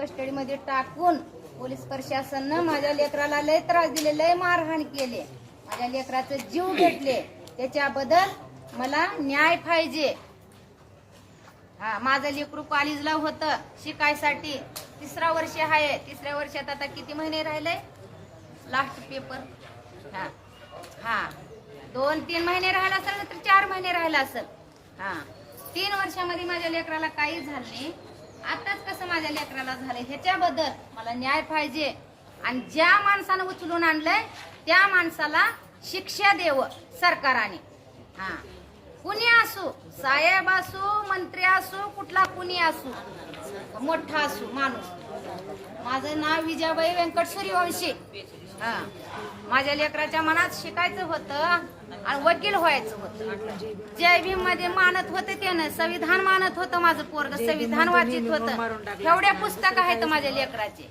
कस्टडीमध्ये टाकून पोलीस प्रशासनानं माझ्या लेकराला लय त्रास दिले लय मारहाण केले. माझ्या लेकराचं जीव घेतले. त्याच्याबद्दल मला न्याय पाहिजे. हा माझं लेकरू कॉलेजला होतं शिकायसाठी. तिसरा वर्ष आहे. तिसऱ्या वर्षात आता किती महिने राहिले? लास्ट पेपर हा. हा. दोन तीन महिने राहिला असेल ना तर चार महिने राहिला असेल. हा. तीन वर्षामध्ये माझ्या लेकराला काही झालं नाही. आताच कसं माझ्या लेकराला झालं ह्याच्याबद्दल मला न्याय पाहिजे. आणि ज्या माणसानं उचलून आणलंय त्या माणसाला शिक्षा देव सरकाराने. हा. कुणी असू साहेब असू मंत्री असू कुठला कुणी असू मोठा असू माणूस. माझं नाव विजयाबाई व्यंकट सूर्यवंशी हा. माझ्या लेकराच्या मनात शिकायचं होतं आणि वकील व्हायचं होतं. जय भीममध्ये मानत होते त्यानं संविधान मानत होतं माझं पोरग संविधान वाचित होतं. एवढ्या पुस्तक आहेत माझ्या लेकराचे.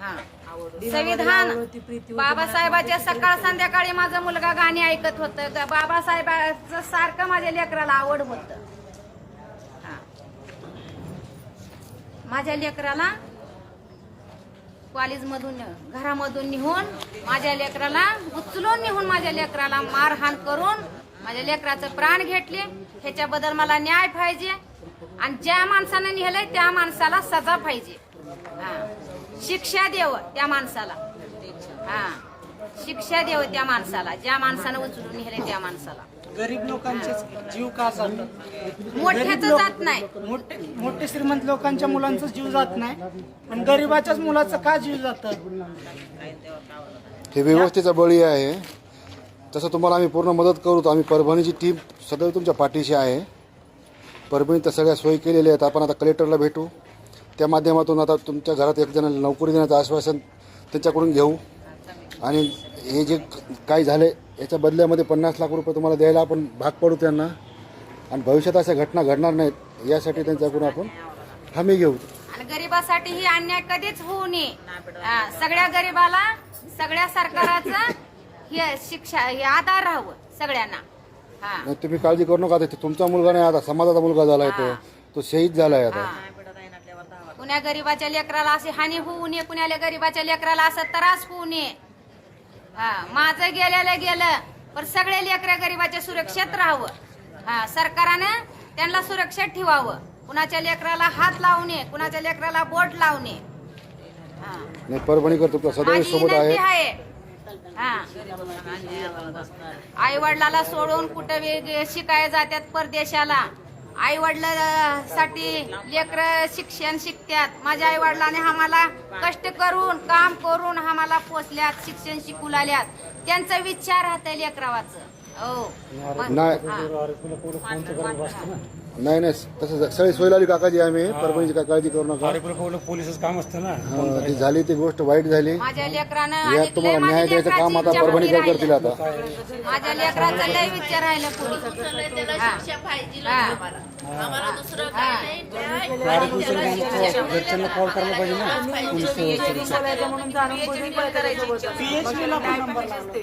हा. संविधान बाबासाहेबाच्या सकाळ संध्याकाळी माझा मुलगा गाणी ऐकत होत. बाबासाहेबाचं सारखं माझ्या लेकराला आवड होत. माझ्या लेकराला कॉलेजमधून घरामधून निघून माझ्या लेकराला उचलून निघून माझ्या लेकराला मारहाण करून माझ्या लेकराचं प्राण घेतले. ह्याच्याबद्दल मला न्याय पाहिजे आणि ज्या माणसानं नेलंय त्या माणसाला सजा पाहिजे. हा. शिक्षा देव त्या माणसाला. हा. शिक्षा देव त्या माणसाला. ज्या माणसानं उचलून नेलंय त्या माणसाला. गरीब लोकांचे जीव का जातात मोठ्याच जात नाही. मोठे मोठे श्रीमंत लोकांच्या मुलांचा जीव जात नाही. पण गरीबाच्याच मुलाचा का जीव जात? हे व्यवस्थेचा बळी आहे. तसं तुम्हाला आम्ही पूर्ण मदत करू. आम्ही परभणीची टीम सदैव तुमच्या पाठीशी आहे. परभणीत तर सगळ्या सोयी केलेल्या आहेत. आपण आता कलेक्टरला भेटू. त्या माध्यमातून आता तुमच्या घरात एक जणाला नोकरी देण्याचं आश्वासन त्यांच्याकडून घेऊ. आणि हे जे काय झाले याच्या बदल्यामध्ये पन्नास लाख रुपये तुम्हाला द्यायला आपण भाग पडू त्यांना. आणि भविष्यात अशा घटना घडणार नाहीत यासाठी त्यांच्याकडून आपण हमी घेऊ. आणि गरिबासाठी ही अन्याय कधीच होऊ नये. हा, सगळ्या गरिबाला सगळ्या सरकाराचं हे शिक्षा हे आधार राहावं सगळ्यांना. हा. नाही तुम्ही काळजी करू नका आता तुमचा मुलगा नाही आता समाजाचा मुलगा झालाय तो तो शहीद झालाय आता. कुण्या गरीबाच्या लेकराला अशी हानी होऊ नये कुण्याला गरीबाच्या लेकराला असं त्रास होऊ नये. हा माझं गेलेलं गेलं पण सगळे लेकरं गरीबाच्या सुरक्षेत राहावं. हा सरकारनं त्यांना सुरक्षेत ठेवावं. कुणाच्या लेकराला हात लावू नये कुणाच्या लेकराला बोट लावू नये. हा. नाही परभणीकर तुमच्या सदैव माझी सोबत विनंती आहे. आहे. आई वडिलाला सोडून कुठं वेग शिकाय जात्यात परदेशाला? आई साठी लेकर शिक्षण शिकत्यात. माझ्या आई वडिलाने आम्हाला कष्ट करून काम करून आम्हाला पोचल्यात शिक्षण शिकू लागल्यात. त्यांचा विचार राहतं लेकरावाचं. हो. नाही. नाही नाही. तसं सगळी सोय लावली काकाजी आम्ही परभणीची काय काळजी करू नका. पोलिसच काम असतं ना. हा, ती झाली ती गोष्ट वाईट झाली. माझ्या लेकरानं यात आणि तुम्हाला न्याय द्यायचं काम आता परभणीकर इच्छा करतील. आता. माझ्या लेकराचा लय विचार राहिला घरच्यांना कॉल करायला पाहिजे ना. पोलीस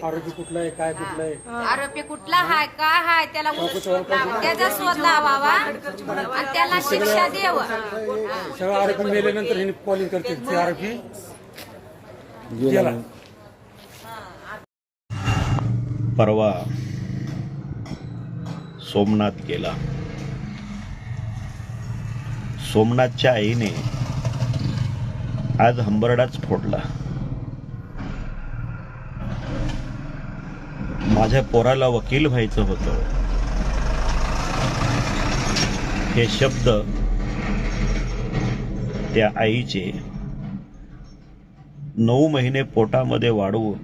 आरोपी कुठला आहे? काय कुठला आहे? आरोपी कुठला हाय? काय हाय? त्याला त्याचा शोध लावावा. आणि त्याला शिक्षा देव. सगळं आरोपी मेल्यानंतर हे कॉलिंग करते ते आरोपी. गेला. परवा सोमनाथ गेला. सोमनाथच्या आईने आज हंबरडाच फोडला. माझ्या पोराला वकील व्हायचं होतं. हे शब्द त्या आईचे नऊ महिने पोटामध्ये वाढवून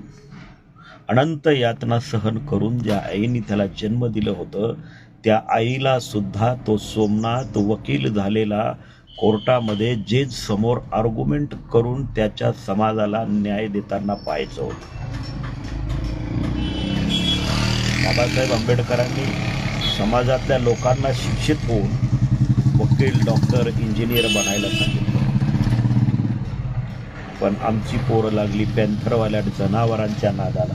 अनंत यातना सहन करून ज्या आईने त्याला जन्म दिलं होतं त्या आईला सुद्धा तो सोमनाथ वकील झालेला कोर्टामध्ये जे समोर आर्ग्युमेंट करून त्याच्या समाजाला न्याय देताना पाहायचं होतं. बाबासाहेब आंबेडकरांनी समाजातल्या लोकांना शिक्षित होऊन वकील डॉक्टर इंजिनियर बनायला सांगितलं. पण आमची पोरं लागली पॅन्थरवाल्या जनावरांच्या नादाला.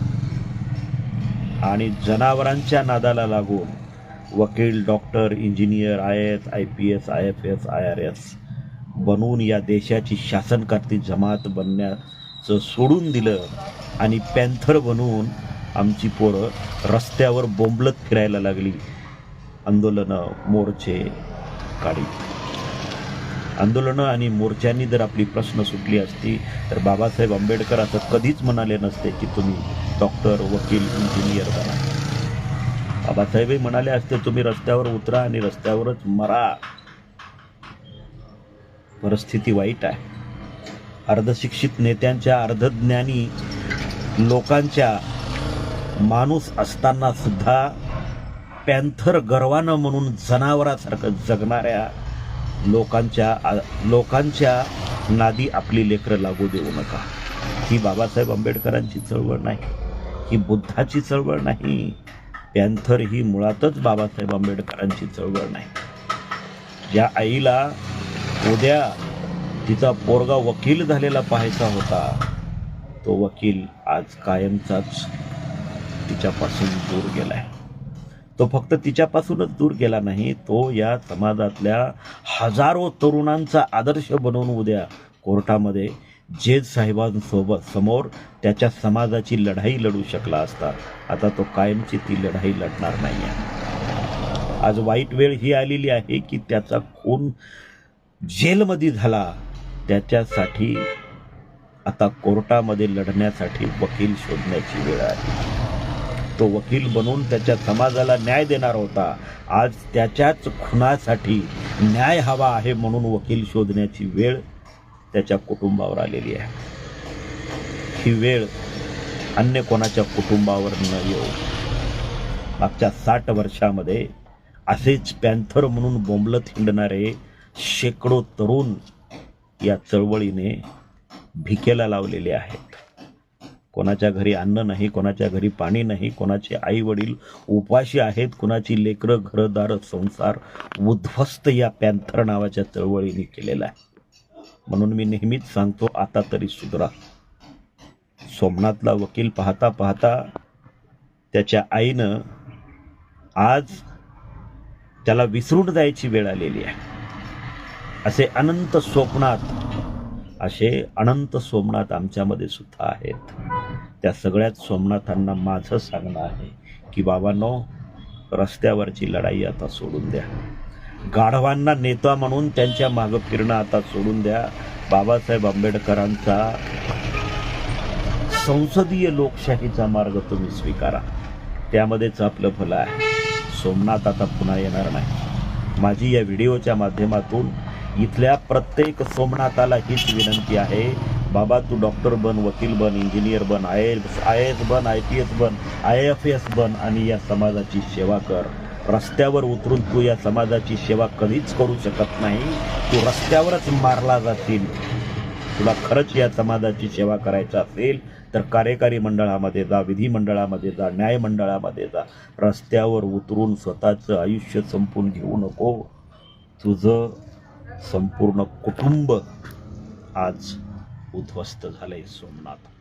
आणि जनावरांच्या नादाला लागून वकील doctor engineer I S I P S I F S I R S बनवून या देशाची शासनकर्ती जमात बनण्याचं सोडून दिलं आणि पॅन्थर बनवून आमची पोरं रस्त्यावर बोंबलत फिरायला लागली. आंदोलनं मोर्चे काढी. आंदोलनं आणि मोर्चांनी जर आपली प्रश्न सुटली असती तर बाबासाहेब आंबेडकर असं कधीच म्हणाले नसते की तुम्ही डॉक्टर वकील इंजिनियर बना. बाबासाहेबही म्हणाले असते तुम्ही रस्त्यावर उतरा आणि रस्त्यावरच मरा. परिस्थिती वाईट आहे. अर्धशिक्षित नेत्यांच्या अर्धज्ञानी लोकांच्या माणूस असताना सुद्धा पॅन्थर गर्वानं म्हणून जनावरासारखं जगणाऱ्या लोकांच्या लोकांच्या नादी आपली लेकरं लागू देऊ नका. ही बाबासाहेब आंबेडकरांची चळवळ नाही. ही बुद्धाची चळवळ नाही. पॅन्थर ही मुळातच बाबासाहेब आंबेडकरांची चळवळ नाही. ज्या आईला उद्या तिचा पोरगा वकील झालेला पाहायचा होता तो वकील आज कायमचाच तिच्यापासून दूर गेलाय. तो फक्त तिच्यापासूनच दूर गेला नाही तो या समाजातल्या हजारो तरुणांचा आदर्श बनवून उद्या कोर्टामध्ये जेज साहेबांसोबत समोर त्याच्या समाजाची लढाई लढू शकला असता. आता तो कायमची ती लढाई लढणार नाही आहे आज वाईट वेळ ही आलेली आहे की त्याचा खून जेलमध्ये झाला. त्याच्यासाठी आता कोर्टामध्ये लढण्यासाठी वकील शोधण्याची वेळ आहे. तो वकील बनून त्याच्या समाजाला न्याय देणार होता. आज त्याच्याच खुनासाठी न्याय हवा आहे म्हणून वकील शोधण्याची वेळ त्याच्या कुटुंबावर आलेली आहे. ही वेळ अन्य कोणाच्या कुटुंबावर न येऊ. मागच्या साठ वर्षामध्ये असेच पॅन्थर म्हणून बोंबलत हिंडणारे शेकडो तरुण या चळवळीने भिकेला लावलेले आहेत. कोणाच्या घरी अन्न नाही कोणाच्या घरी पाणी नाही कोणाचे आई वडील उपाशी आहेत कोणाची लेकरं घरदार संसार उद्ध्वस्त या पॅन्थर नावाच्या चळवळीने केलेला आहे. म्हणून मी नेहमीच सांगतो आता तरी सुधरा. सोमनाथला वकील पाहता पाहता त्याच्या आईनं आज त्याला विसरून जायची वेळ आलेली आहे. असे अनंत स्वप्नात असे अनंत सोमनाथ आमच्यामध्ये सुद्धा आहेत. त्या सगळ्यात सोमनाथांना माझं सांगणं आहे की बाबांनो रस्त्यावरची लढाई आता सोडून द्या. गाढवांना नेता म्हणून त्यांच्या मागं फिरणं आता सोडून द्या. बाबासाहेब आंबेडकरांचा संसदीय लोकशाहीचा मार्ग तुम्ही स्वीकारा. त्यामध्येच आपलं भलं आहे. सोमनाथ आता पुन्हा येणार नाही. माझी या व्हिडिओच्या माध्यमातून इथल्या प्रत्येक सोमनाथाला हीच विनंती आहे. बाबा तू डॉक्टर बन वकील बन इंजिनियर बन आय एस आय एस बन आय पी एस बन आय एफ एस बन आणि या समाजाची सेवा कर. रस्त्यावर उतरून तू या समाजाची सेवा कधीच करू शकत नाही. तू रस्त्यावरच मारला जातील तुला खरंच या समाजाची सेवा करायचा असेल तर कार्यकारी मंडळामध्ये जा विधिमंडळामध्ये जा न्यायमंडळामध्ये जा. रस्त्यावर उतरून स्वतःचं आयुष्य संपून घेऊ नको. तुझं संपूर्ण कुटुंब आज उद्ध्वस्त झालंय सोमनाथ.